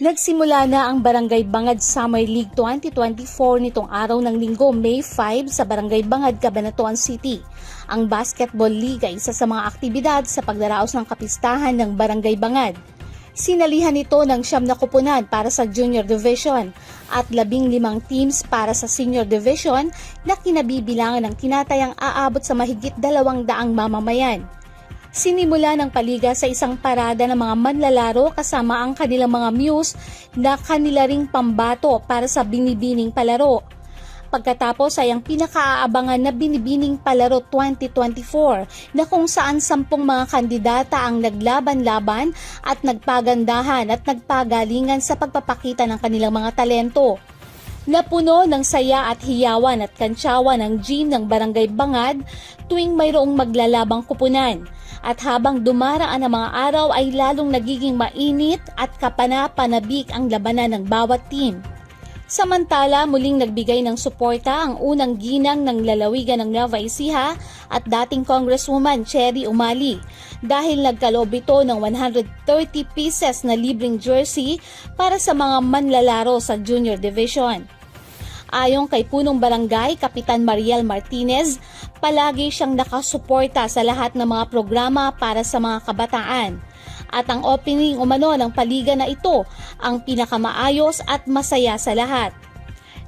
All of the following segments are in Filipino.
Nagsimula na ang Barangay Bangad Summer League 2024 nitong araw ng linggo, May 5 sa Barangay Bangad, Cabanatuan City. Ang Basketball League ay isa sa mga aktibidad sa pagdaraos ng kapistahan ng Barangay Bangad. Sinalihan ito ng siyam na kupunan para sa Junior Division at labing limang teams para sa Senior Division na kinabibilangan ng tinatayang aabot sa mahigit dalawang daang mamamayan. Sinimula ng paliga sa isang parada ng mga manlalaro kasama ang kanilang mga muse na kanila ring pambato para sa binibining palaro. Pagkatapos ay ang pinakaaabangan na binibining palaro 2024 na kung saan sampung mga kandidata ang naglaban-laban at nagpagandahan at nagpagalingan sa pagpapakita ng kanilang mga talento. Napuno ng saya at hiyawan at kantsawan ng gym ng Barangay Bangad tuwing mayroong maglalabang kupunan. At habang dumaraan ang mga araw ay lalong nagiging mainit at kapana-panabik ang labanan ng bawat team. Samantala, muling nagbigay ng suporta ang unang ginang ng lalawigan ng Nueva Ecija at dating Congresswoman Cherry Umali dahil nagkaloob ito ng 130 pieces na libreng jersey para sa mga manlalaro sa Junior Division. Ayon kay punong barangay, Kapitan Mariel Martinez, palagi siyang nakasuporta sa lahat ng mga programa para sa mga kabataan. At ang opening umano ng paliga na ito ang pinakamaayos at masaya sa lahat.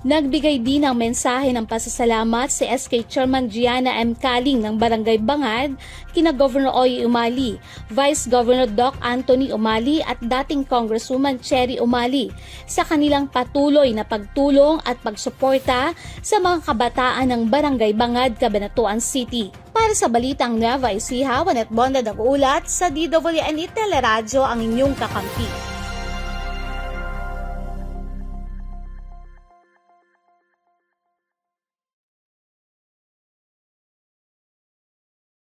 Nagbigay din ng mensahe ng pasasalamat si SK Chairman Gianna M. Kaling ng Barangay Bangad, kina Governor Oy Umali, Vice Governor Doc Anthony Umali at dating Congresswoman Cherry Umali sa kanilang patuloy na pagtulong at pagsuporta sa mga kabataan ng Barangay Bangad, Cabanatuan City. Para sa Balitang Nueva Ecija, Wanet Bonda nag-uulat sa DWNE Teleradyo ang inyong kakampi.